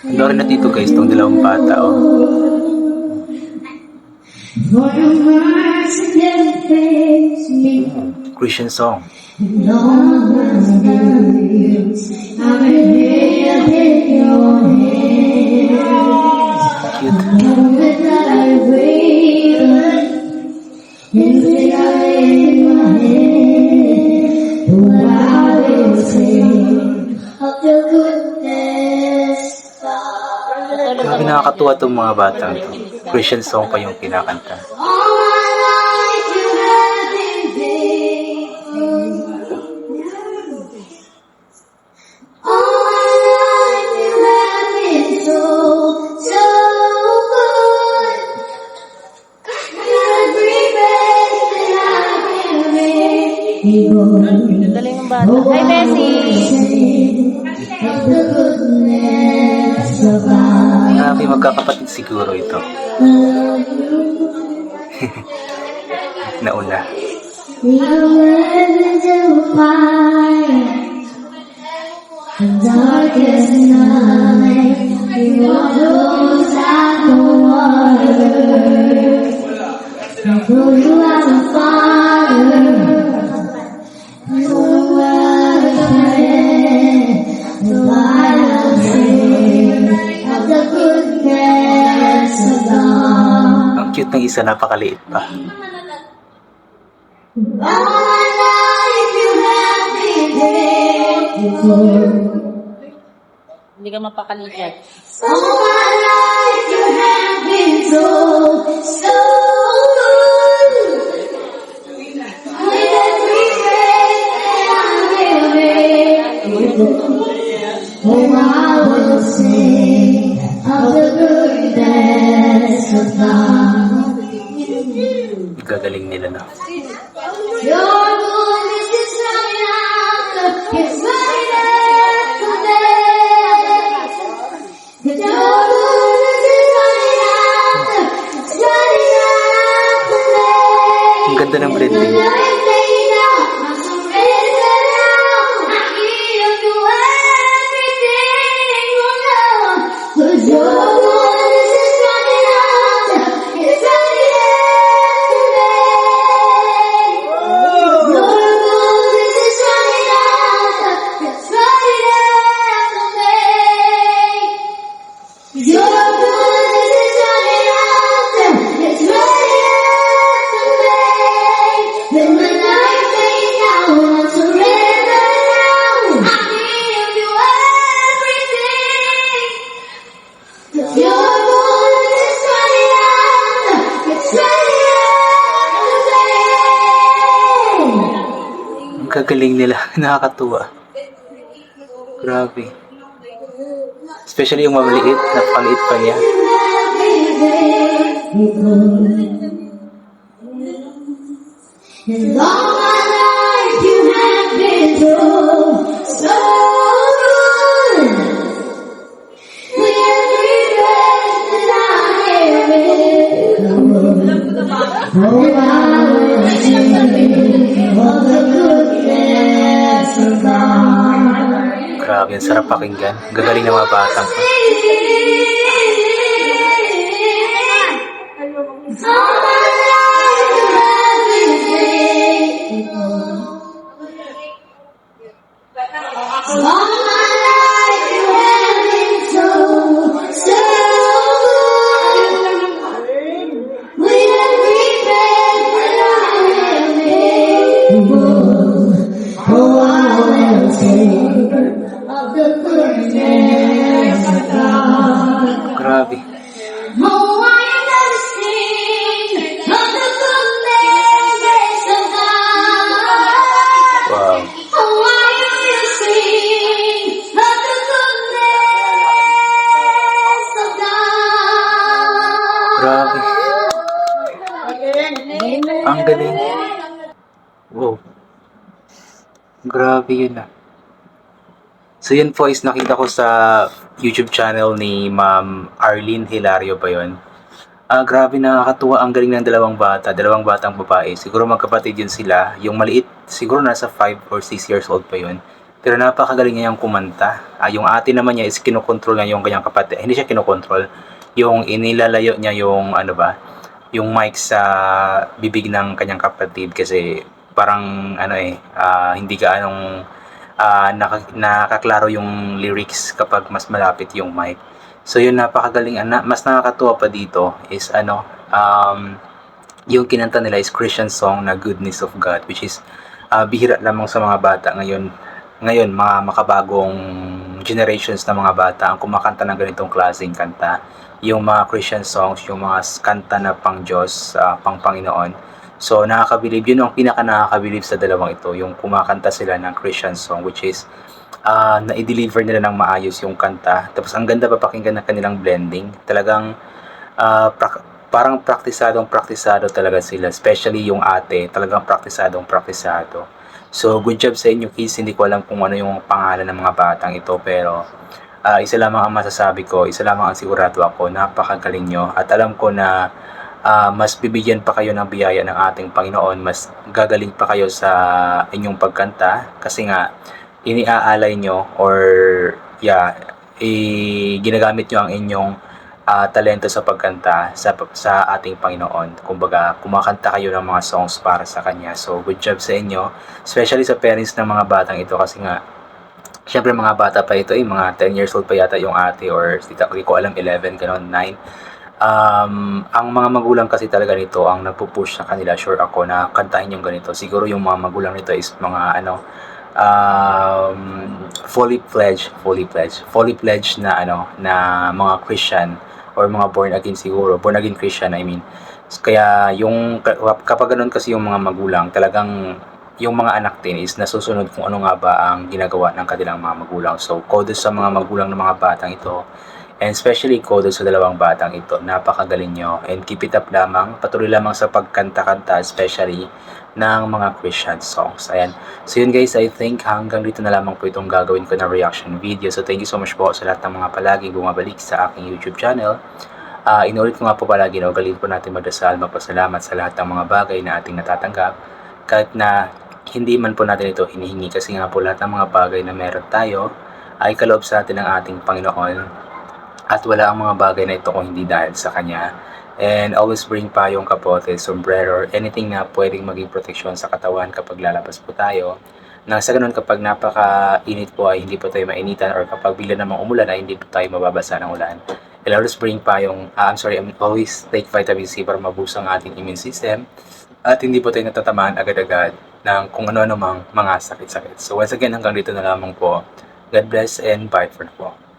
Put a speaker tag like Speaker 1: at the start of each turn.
Speaker 1: Panoorin natin ito guys, itong dalawang bata. Oh.
Speaker 2: Fails me.
Speaker 1: Christian song. Grabe nakakatuwa itong mga batang to. Christian song pa yung kinakanta.
Speaker 2: All my life you have been faithful. All my life you have been so, so good. Every breath that I can breathe,
Speaker 3: Galing ng bata. Hi, Bessie!
Speaker 2: God.
Speaker 1: Grabe magkakapatid siguro ito. Nauna.
Speaker 2: The darkest night. You are other. I
Speaker 1: cute ng isa, napakaliit pa.
Speaker 3: Hindi ka mapakalikat.
Speaker 2: All is running after, it's running after me.
Speaker 1: Ang ganda ng blending. Ang gagaling nila. Nakakatuwa. Grabe. Especially yung mamaliit. Napakaliit pa niya.
Speaker 2: And all my life you have been so, so good. With
Speaker 1: Grabe, ang sarap pakinggan. Gagaling ng mga batang Ang galing. Wow. Grabe yun ah. So yun po is nakita ko sa YouTube channel ni Ma'am Arlene Hilario ba yun? Ah, grabe nakakatuwa ang galing ng dalawang bata, dalawang batang babae. Siguro magkapatid yun sila. Yung maliit, siguro nasa 5 or 6 years old pa yun. Pero napakagaling niya yung kumanta. Ah, yung ate naman niya is kinokontrol niya yung kanyang kapatid. Hindi siya kinokontrol. Yung inilalayo niya yung ano ba, yung mic sa bibig ng kanyang kapatid kasi parang ano eh, ah, hindi gaanong ah, naka- nakaklaro yung lyrics kapag mas malapit yung mic. So yun napakagaling. Ana, mas nakakatuwa pa dito is ano, um, yung kinanta nila is Christian song na Goodness of God which is ah, bihira lamang sa mga bata ngayon ngayon mga makabagong generations na mga bata ang kumakanta ng ganitong klaseng kanta yung mga Christian songs yung mga kanta na pang Diyos ah, pang Panginoon. So nakakabilib yun ang pinaka nakakabilib sa dalawang ito yung kumakanta sila ng Christian song which is ah na-deliver nila ng maayos yung kanta. Tapos ang ganda papakinggan ng kanilang blending. Talagang ah, prak- parang praktisadong praktisado talaga sila especially yung ate talagang praktisadong praktisado. So, good job sa inyo kids. Hindi ko alam kung ano yung pangalan ng mga batang ito pero ah, isa lamang ang masasabi ko, isa lamang ang sigurado ako, napakagaling nyo. At alam ko na ah, mas bibigyan pa kayo ng biyaya ng ating Panginoon, mas gagaling pa kayo sa inyong pagkanta kasi nga iniaalay nyo or yeah, i- ginagamit nyo ang inyong ah, talento sa pagkanta sa sa ating Panginoon. Kumbaga, kumakanta kayo ng mga songs para sa kanya. So, good job sa inyo especially sa parents ng mga batang ito kasi nga syempre mga bata pa ito eh, mga 10 years old pa yata yung ate or hindi ta- hindi ko alam 11 ganon 9 um, ang mga magulang kasi talaga nito ang nagpo-push sa kanila sure ako na kantahin yung ganito. Siguro yung mga magulang nito is mga ano um, fully pledged fully pledged fully pledged na ano na mga Christian or mga born again siguro. Born again Christian I mean. Kaya yung kapag ganun kasi yung mga magulang talagang yung mga anak din is nasusunod kung ano nga ba ang ginagawa ng kanilang mga magulang. So, kudos sa mga magulang ng mga batang ito. And especially kudos sa dalawang batang ito. Napakagaling nyo. And keep it up lamang. Patuloy lamang sa pagkanta-kanta, especially ng mga Christian songs. Ayan. So yun guys, I think hanggang dito na lamang po itong gagawin ko na reaction video. So thank you so much po sa lahat ng mga palaging bumabalik sa aking YouTube channel. Ah, inulit ko nga po palagi na ugalin po natin magdasal, magpasalamat sa lahat ng mga bagay na ating natatanggap. Kahit na hindi man po natin ito hinihingi kasi nga po lahat ng mga bagay na meron tayo ay kaloob sa atin ng ating Panginoon at wala ang mga bagay na ito kung hindi dahil sa Kanya. And always bring pa yung kapote, sombrero, or anything na pwedeng maging proteksyon sa katawan kapag lalabas po tayo. Nang sa ganun kapag napaka-init po ay hindi po tayo mainitan or kapag bigla namang umulan ay hindi po tayo mababasa ng ulan. And always bring pa yung, ah, I'm sorry, I'm always take vitamin C para mabuso ang ating immune system at hindi po tayo natatamaan agad-agad ng kung ano-ano mang mga sakit-sakit. So once again, hanggang dito na lamang po. God bless and bye for now.